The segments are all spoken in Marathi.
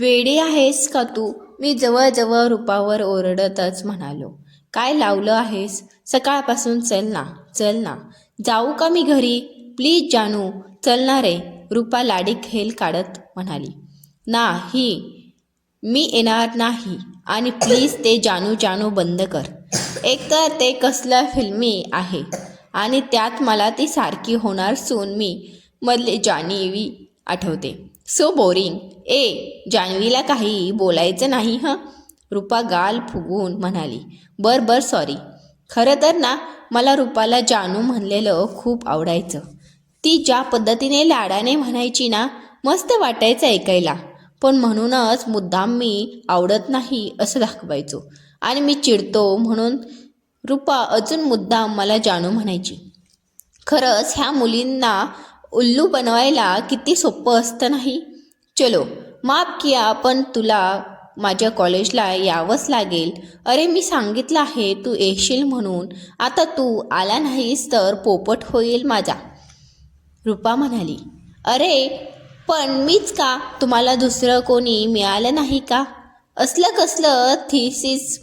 वेडी आहेस का तू? मी जवळजवळ रूपावर ओरडतच म्हणालो. काय लावलं आहेस? सकाळपासून चल ना चल ना. जाऊ का मी घरी? प्लीज जानू चल ना रे. रूपा लाडी खेल काढत म्हणाली. नाही मी येणार नाही. आणि प्लीज ते जानू जानू बंद कर. एकतर ते कसलं फिल्मी आहे. आणि त्यात मला ती सारखी होणार सून मी. मधली जाणीवी आठवते. So boring. ए जान्हवीला काही बोलायचं नाही हं? रुपा गाल फुगून म्हणाली. बर बर सॉरी खरं तर ना मला रुपाला जानू म्हणलेलं खूप आवडायचं. ती ज्या पद्धतीने लाडाने म्हणायची ना मस्त वाटायचं ऐकायला. पण म्हणूनच मुद्दाम मी आवडत नाही असं दाखवायचो. आणि मी चिडतो म्हणून रुपा अजून मुद्दाम मला जानू म्हणायची. खरंच ह्या मुलींना उल्लू बनवायला किती सोपं असतं नाही? चलो माफ किया पण तुला माझ्या कॉलेजला यावंच लागेल. अरे मी सांगितलं आहे तू येशील म्हणून. आता तू आला नाहीस तर पोपट होईल माझा. रूपा म्हणाली अरे पण मीच का? तुम्हाला दुसरं कोणी मिळालं नाही का? असलं कसलं थिसिस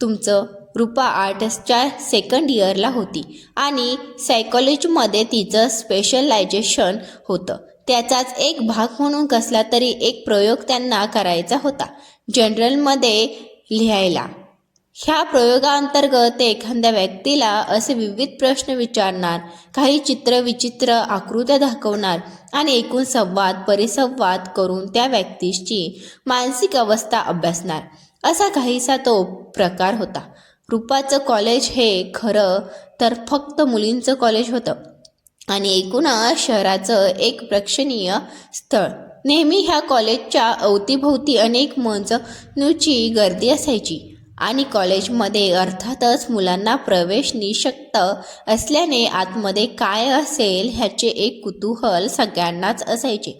तुमचं. रूपा आर्ट्सच्या सेकंड इयरला होती आणि सायकॉलॉजीमध्ये तिचं स्पेशलायझेशन होतं. त्याचाच एक भाग म्हणून कसला तरी एक प्रयोग त्यांना करायचा होता जनरलमध्ये लिहायला. ह्या प्रयोगाअंतर्गत ते एखाद्या व्यक्तीला असे विविध प्रश्न विचारणार काही चित्र विचित्र आकृत्या दाखवणार आणि एकूण संवाद परिसंवाद करून त्या व्यक्तीची मानसिक अवस्था अभ्यासणार. असा काहीसा तो प्रकार होता. रूपाचं कॉलेज हे खरं तर फक्त मुलींचं कॉलेज होतं. आणि एकूणच शहराचं एक प्रेक्षणीय स्थळ. नेहमी ह्या कॉलेजच्या अवतीभोवती अनेक मंजनुची गर्दी असायची. आणि कॉलेजमध्ये अर्थातच मुलांना प्रवेश निशक्त असल्याने आतमध्ये काय असेल ह्याचे एक कुतूहल सगळ्यांनाच असायचे.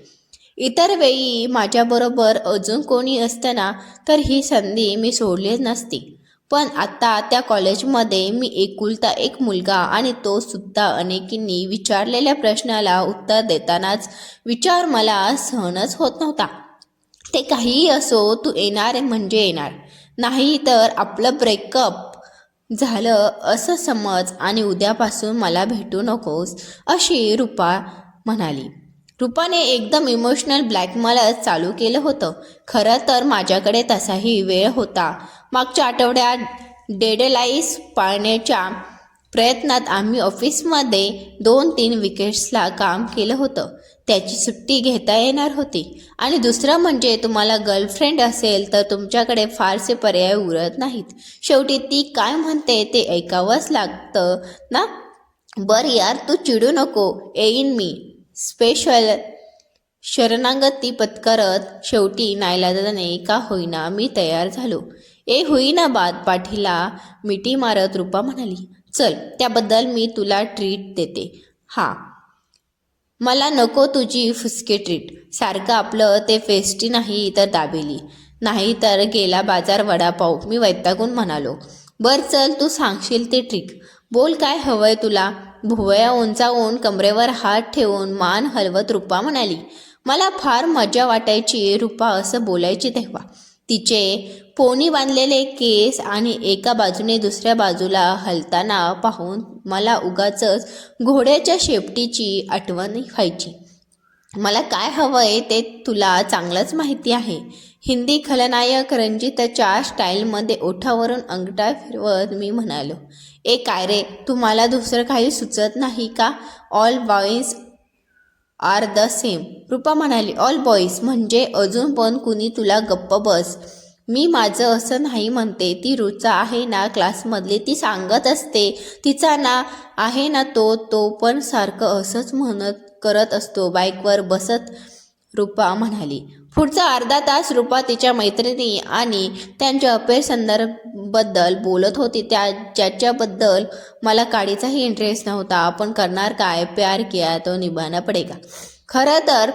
इतर वेळी माझ्याबरोबर अजून कोणी असताना तर ही संधी मी सोडली नसती. पण आता त्या कॉलेजमध्ये मी एकुलता एक मुलगा आणि तो सुद्धा अनेकींनी विचारलेल्या प्रश्नाला उत्तर देतानाच विचार मला सहनच होत नव्हता. ते काहीही असो तू येणार म्हणजे येणार. नाही तर आपलं ब्रेकअप झालं असं समज आणि उद्यापासून मला भेटू नकोस अशी रूपा म्हणाली. रूपाने एकदम इमोशनल ब्लॅकमेलच चालू केलं होतं. खरं तर माझ्याकडे तसाही वेळ होता. मागच्या आठवड्यात डेडेलाईस पाळण्याच्या प्रयत्नात आम्ही ऑफिसमध्ये दोन तीन विकेट्सला काम केलं होतं. त्याची सुट्टी घेता येणार होती. आणि दुसरं म्हणजे तुम्हाला गर्लफ्रेंड असेल तर तुमच्याकडे फारसे पर्याय उरत नाहीत. शेवटी ती काय म्हणते ते ऐकावंच लागतं ना? बरं यार तू चिडू नको. येईन मी. स्पेशल शरणागती पत्करत शेवटी नाईलाजाने का होईना मी तयार झालो. ए होईना बाद पाठीला मिठी मारत रूपा म्हणाली चल त्याबद्दल मी तुला ट्रीट देते. हा. मला नको तुझी फुसके ट्रीट सारखं आपलं ते फेस्टी नाही तर दाबेली. नाही तर गेला बाजार वडापाव. मी वैतागून म्हणालो बर चल तू सांगशील ते ट्रिक बोल काय हवंय तुला? भुवया उंचावून कमरेवर हात ठेवून मान हलवत रूपा म्हणाली मला फार मजा वाटायची रूपा असं बोलायची तेव्हा. तिचे पोनी बांधलेले केस आणि एका बाजूने दुसऱ्या बाजूला हलताना पाहून मला उगाचच घोड्याच्या शेपटीची आठवण व्हायची. मला काय हवंय ते तुला चांगलंच माहिती आहे. हिंदी खलनायक रणजितच्या स्टाईलमध्ये ओठावरून अंगठा फिरवत मी म्हणालो ए काय रे तुम्हाला दुसरं काही सुचत नाही का? All boys are the same Rupa म्हणाली ऑल बॉईज म्हणजे अजून पण कुणी तुला गप्प बस. मी माझं असं नाही म्हणते ती रुचा आहे ना क्लासमधली ती सांगत असते. तिचा ना आहे ना तो तो पण सारखं असंच म्हणत करत असतो बाईकवर बसत. रूपा म्हणाली पुढचा अर्धा तास रूपा तिच्या मैत्रिणी आणि त्यांच्या अफेअर संदर्भाबद्दल बोलत होती. त्या ज्याच्याबद्दल मला काडीचाही इंटरेस्ट नव्हता. आपण करणार काय? प्यार किया तो निभाना पडेगा. खरं तर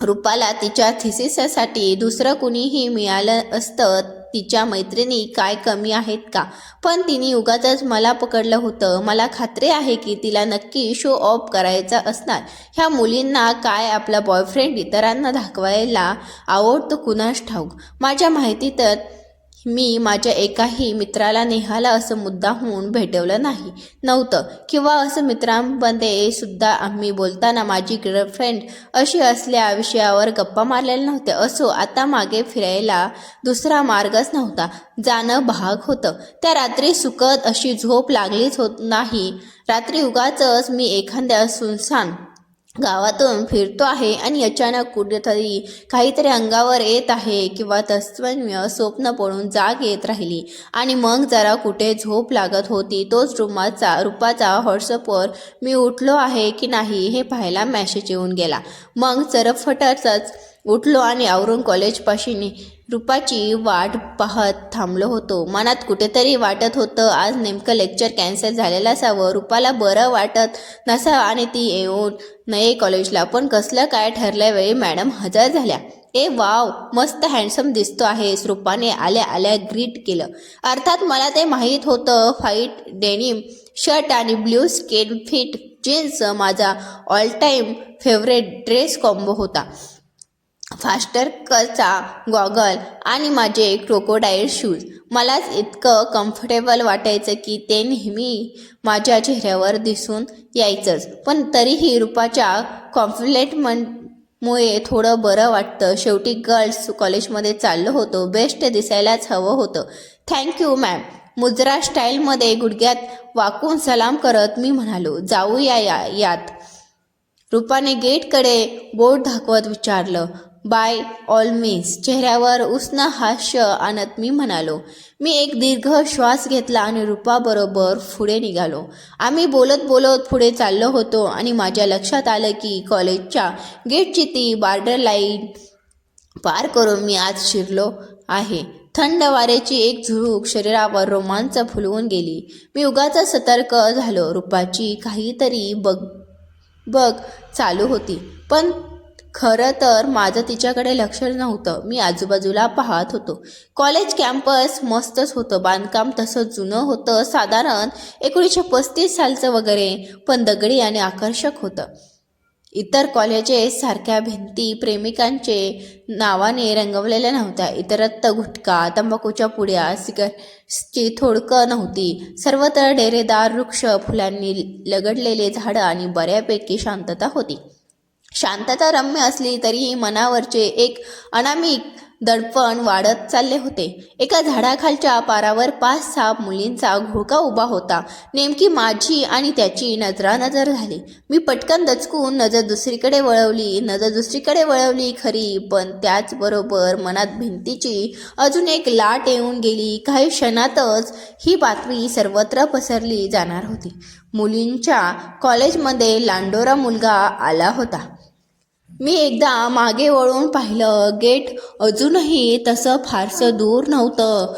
रूपाला तिच्या थिसिससाठी दुसरं कुणीही मिळालं असतं तिच्या मैत्रिणी काय कमी आहेत का? पण तिने उगाच मला पकडलं होतं. मला खात्री आहे की तिला नक्की शो ऑफ करायचा असणार. ह्या मुलींना काय आपला बॉयफ्रेंड इतरांना दाखवायला आवडतो कुणास ठाऊक? माझ्या माहितीत मी माझ्या एकाही मित्राला नेहाला असं मुद्दा होऊन भेटवलं नाही नव्हतं. किंवा असं मित्रांमध्ये सुद्धा आम्ही बोलताना माझी गर्लफ्रेंड अशी असल्या विषयावर गप्पा मारलेल्या नव्हत्या. असो आता मागे फिरायला दुसरा मार्गच नव्हता. जाणं भाग होतं. त्या रात्री सुकत अशी झोप लागलीच होत नाही. रात्री उगाचच मी एखाद्या सुनसान गावातून फिरतो आहे आणि अचानक कुठेतरी काहीतरी अंगावर येत आहे किंवा तस्वन्य स्वप्न पडून जाग येत राहिली. आणि मग जरा कुठे झोप लागत होती तोच रुमाचा रुपाचा व्हॉट्सअपवर मी उठलो आहे की नाही हे पाहायला मॅसेज येऊन गेला. मग चरफटच उठलो आणि आवरून कॉलेजपाशी रूपाची वाट पाहत थांबलो होतो. मनात कुठेतरी वाटत होतं आज नेमकं लेक्चर कॅन्सल झालेलं असावं. रूपाला बरं वाटत नसावं आणि ती येऊन नये कॉलेजला पण कसलं काय ठरल्यावेळी मॅडम हजर झाल्या. ए वाव मस्त हँडसम दिसतो आहेस. रूपाने आल्या आल्या ग्रीट केलं. अर्थात मला ते माहीत होतं फाईट डेनिम शर्ट आणि ब्ल्यू स्केट फिट जीन्स माझा all time favourite dress combo होता. फास्टर कचा गॉगल आणि माझे क्रोकोडाईल शूज. मलाच इतकं कम्फर्टेबल वाटायचं की ते नेहमी माझ्या चेहऱ्यावर दिसून यायचंच. पण तरीही रूपाच्या कॉम्प्लिमेंटमुळे थोडं बरं वाटतं. शेवटी गर्ल्स कॉलेजमध्ये चाललो होतो. बेस्ट दिसायलाच हवं होतं. थँक्यू मॅम मुजरा स्टाईलमध्ये गुडघ्यात वाकून सलाम करत मी म्हणालो जाऊया या यात. रूपाने गेटकडे बोट दाखवत विचारलं. By all means. चेहऱ्यावर उष्ण हास्य आणत मी म्हणालो. मी एक दीर्घ श्वास घेतला आणि रूपाबरोबर पुढे निघालो. आम्ही बोलत बोलत पुढे चाललो होतो आणि माझ्या लक्षात आलं की कॉलेजच्या गेटची ती बार्डर लाईन पार करून मी आज शिरलो आहे. थंड वाऱ्याची एक झुळूक शरीरावर रोमांच फुलवून गेली. मी उगाच सतर्क झालो. रूपाची काहीतरी बग बग चालू होती. पण खरं तर माझं तिच्याकडे लक्ष नव्हतं. मी आजूबाजूला पाहत होतो. कॉलेज कॅम्पस मस्तच होतं. बांधकाम तसं जुनं होतं. साधारण एकोणीसशे पस्तीस सालचं वगैरे पण दगडी आणि आकर्षक होतं. इतर कॉलेजेस सारख्या भिंती प्रेमिकांचे नावाने रंगवलेल्या नव्हत्या. इतरत्र गुटखा तंबाखूच्या पुड्या सिगारेट्सची थोडकं नव्हती. सर्वत्र डेरेदार वृक्ष फुलांनी लगडलेले झाडं आणि बऱ्यापैकी शांतता होती. शांतता रम्य असली तरीही मनावरचे एक अनामिक दडपण वाढत चालले होते. एका झाडाखालच्या पारावर पाच सहा मुलींचा घोळका उभा होता. नेमकी माझी आणि त्याची नजरानजर झाली. मी पटकन दचकून नजर दुसरीकडे वळवली. नजर दुसरीकडे वळवली खरी पण त्याचबरोबर मनात भिंतीची अजून एक लाट येऊन गेली. काही क्षणातच ही बातमी सर्वत्र पसरली जाणार होती. मुलींच्या कॉलेजमध्ये लांडोरा मुलगा आला होता. मी एकदा मागे वळून पाहिलं. गेट अजूनही तसं फारसं दूर नव्हतं.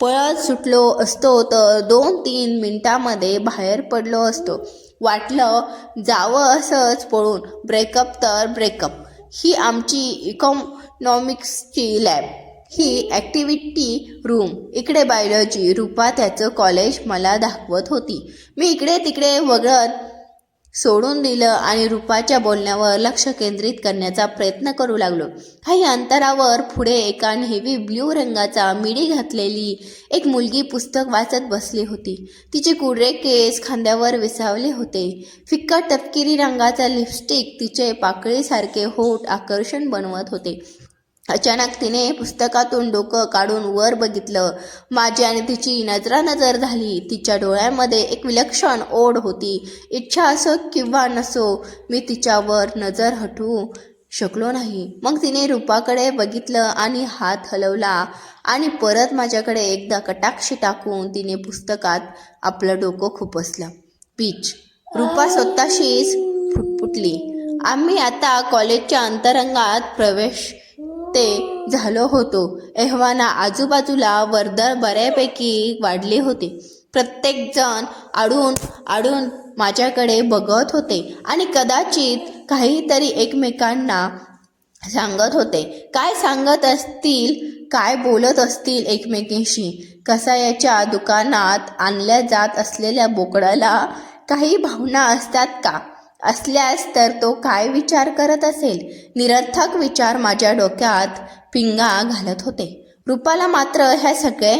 पळत सुटलो असतो तर दोन तीन मिनटामध्ये बाहेर पडलो असतो. वाटलं जावं असंच पळून. ब्रेकअप तर ब्रेकअप. ही आमची इकॉनॉमिक्सची लॅब. ही ॲक्टिव्हिटी रूम. इकडे बायोलॉजी. रूपा त्याचं कॉलेज मला दाखवत होती. मी इकडे तिकडे वगळत सोडून दिलं आणि रूपाच्या बोलण्यावर लक्ष केंद्रित करण्याचा प्रयत्न करू लागलो. काही अंतरावर पुढे एका नेव्ही ब्ल्यू रंगाचा मिडी घातलेली एक मुलगी पुस्तक वाचत बसली होती. तिचे कुडरे केस खांद्यावर विसावले होते. फिक्का तपकिरी रंगाचा लिपस्टिक तिचे पाकळीसारखे होठ आकर्षण बनवत होते. अचानक तिने पुस्तकातून डोकं काढून वर बघितलं. माझी आणि तिची नजरानजर झाली. तिच्या डोळ्यामध्ये एक विलक्षण ओढ होती. इच्छा असो किंवा नसो मी तिच्यावर नजर हटवू शकलो नाही. मग तिने रूपाकडे बघितलं आणि हात हलवला आणि परत माझ्याकडे एकदा कटाक्षी टाकून तिने पुस्तकात आपलं डोकं खुपसलं. पीच. रूपा स्वतःशीच फुटफुटली. आम्ही आता कॉलेजच्या अंतरंगात प्रवेश ते झालो होतो. एव्हाना आजूबाजूला वर्दळ बऱ्यापैकी वाढली होती. प्रत्येकजण आडून आडून माझ्याकडे बघत होते आणि कदाचित काहीतरी एकमेकांना सांगत होते. काय सांगत असतील काय बोलत असतील एकमेकींशी? कसायाच्या दुकानात आणल्या जात असलेल्या बोकडाला काही भावना असतात का? असल्यास तर तो काय विचार करत असेल? निरर्थक विचार माझ्या डोक्यात पिंगा घालत होते. रूपाला मात्र ह्या सगळ्या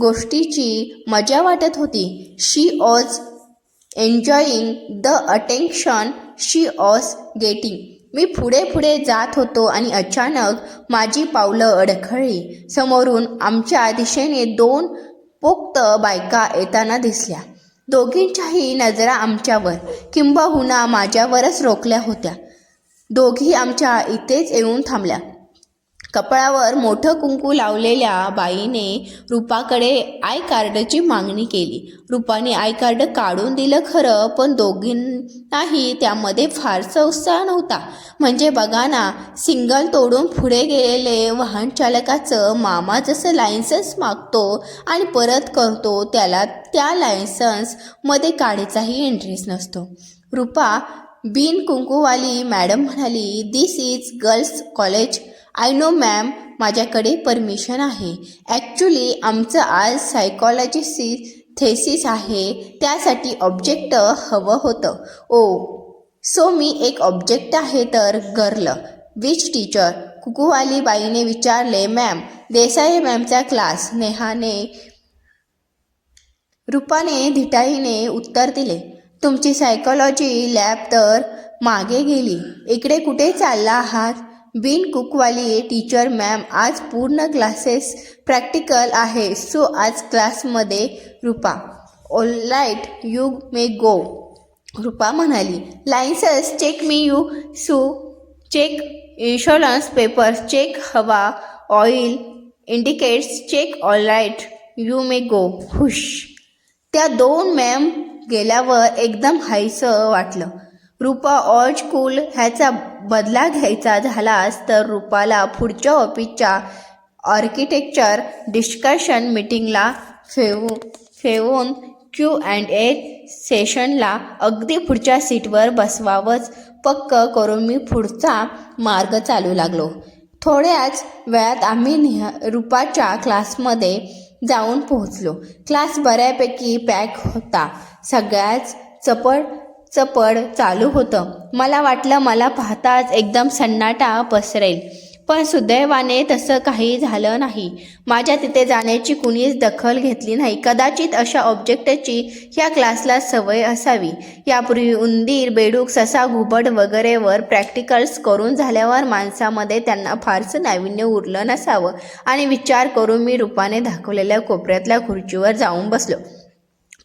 गोष्टीची मजा वाटत होती. She was enjoying the attention she was getting मी पुढे पुढे जात होतो आणि अचानक माझी पावलं अडखळली. समोरून आमच्या दिशेने दोन पोक्त बायका येताना दिसल्या. दोघींच्याही नजरा आमच्यावर किंबहुना माझ्यावरच रोखल्या होत्या. दोघी आमच्या इथेच येऊन थांबल्या. कपाळावर मोठं कुंकू लावलेल्या बाईने रूपाकडे आय कार्डची मागणी केली. रुपाने आय कार्ड काढून दिलं खरं पण दोघींनाही त्यामध्ये फारसा उत्साह नव्हता. म्हणजे बघा ना सिंगल तोडून पुढे गेलेले वाहन चालकाचं मामा जसं लायसन्स मागतो आणि परत करतो त्याला त्या लायसन्समध्ये काढायचाही इंटरेस्ट नसतो. रुपा बिन कुंकूवाली मॅडम म्हणाली this is girls college I know ma'am माझ्याकडे परमिशन आहे. ॲक्च्युली आमचं आज सायकॉलॉजीसी थेसिस आहे. त्यासाठी ऑब्जेक्ट हवं होतं. ओ सो मी एक ऑब्जेक्ट आहे तर गर्ल विच टीचर कुकूवाली बाईने विचारले मॅम देसाई मॅमचा क्लास नेहाने रूपाने धिटाईने उत्तर दिले तुमची सायकॉलॉजी लॅब तर मागे गेली. इकडे कुठे चालला आहात? बिन कुकवाली टीचर मॅम आज पूर्ण क्लासेस प्रॅक्टिकल आहे. सो आज क्लासमध्ये Rupa all right you may go Rupa म्हणाली licence check P U C check insurance papers check हवा oil indicates check all right you may go हुश. त्या दोन मॅम गेल्यावर एकदम हायसं वाटलं. रुपा ऑज कूल ह्याचा बदला घ्यायचा झालास तर रुपाला पुढच्या ऑफिसच्या आर्किटेक्चर डिस्कशन मीटिंगला फेवू फेवून क्यू अँड ए सेशनला अगदी पुढच्या सीटवर बसवावंच पक्क करून मी पुढचा मार्ग चालू लागलो. थोड्याच वेळात आम्ही निह रूपाच्या क्लासमध्ये जाऊन पोहोचलो. क्लास बऱ्यापैकी पॅक होता. सगळ्याच चपड चालू होतं. मला वाटलं मला पाहताच एकदम सन्नाटा पसरेल. पण सुदैवाने तसं काही झालं नाही. माझ्या तिथे जाण्याची कुणीच दखल घेतली नाही. कदाचित अशा ऑब्जेक्टची ह्या क्लासला सवय असावी. यापूर्वी उंदीर बेडूक ससा घुबड वगैरेवर प्रॅक्टिकल्स करून झाल्यावर माणसामध्ये त्यांना फारसं नाविन्य उरलं नसावं. आणि विचार करून मी रूपाने दाखवलेल्या कोपऱ्यातल्या खुर्चीवर जाऊन बसलो.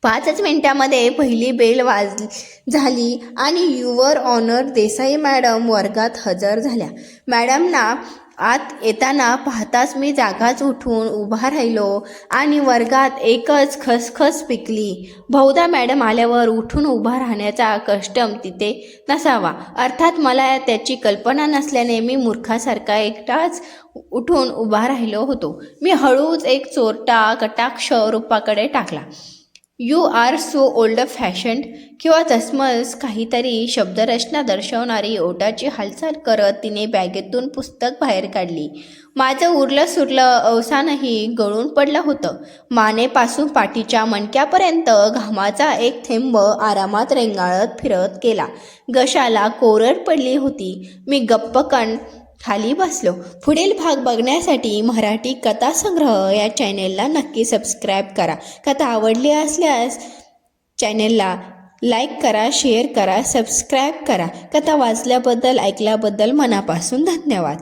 पाचच मिनिटामध्ये पहिली बेल वाज झाली आणि युवर ऑनर देसाई मॅडम वर्गात हजर झाल्या. मॅडमना आत येताना पाहताच मी जागाच उठून उभा राहिलो आणि वर्गात एकच खसखस पिकली. बहुधा मॅडम आल्यावर उठून उभा राहण्याचा कष्टम तिथे नसावा. अर्थात मला त्याची कल्पना नसल्याने मी मूर्खासारखा एकटाच उठून उभा राहिलो होतो. मी हळूच एक चोरटा कटाक्ष रूपाकडे टाकला. You are so old fashion किंवा तसमस काहीतरी शब्दरचना दर्शवणारी ओटाची हालचाल करत तिने बॅगेतून पुस्तक बाहेर काढली. माझं उरलं सुरलं अवसानही गळून पडलं होतं. मानेपासून पाठीच्या मणक्यापर्यंत घामाचा एक थेंब आरामात रेंगाळत फिरत गेला. गशाला कोरड पडली होती. मी गप्पकण खाली बसलो. पुढील भाग बघण्यासाठी मराठी कथासंग्रह या चॅनेलला नक्की सबस्क्राईब करा. कथा आवडली असल्यास चॅनेलला लाईक करा शेअर करा सबस्क्राईब करा. कथा वाचल्याबद्दल ऐकल्याबद्दल मनापासून धन्यवाद.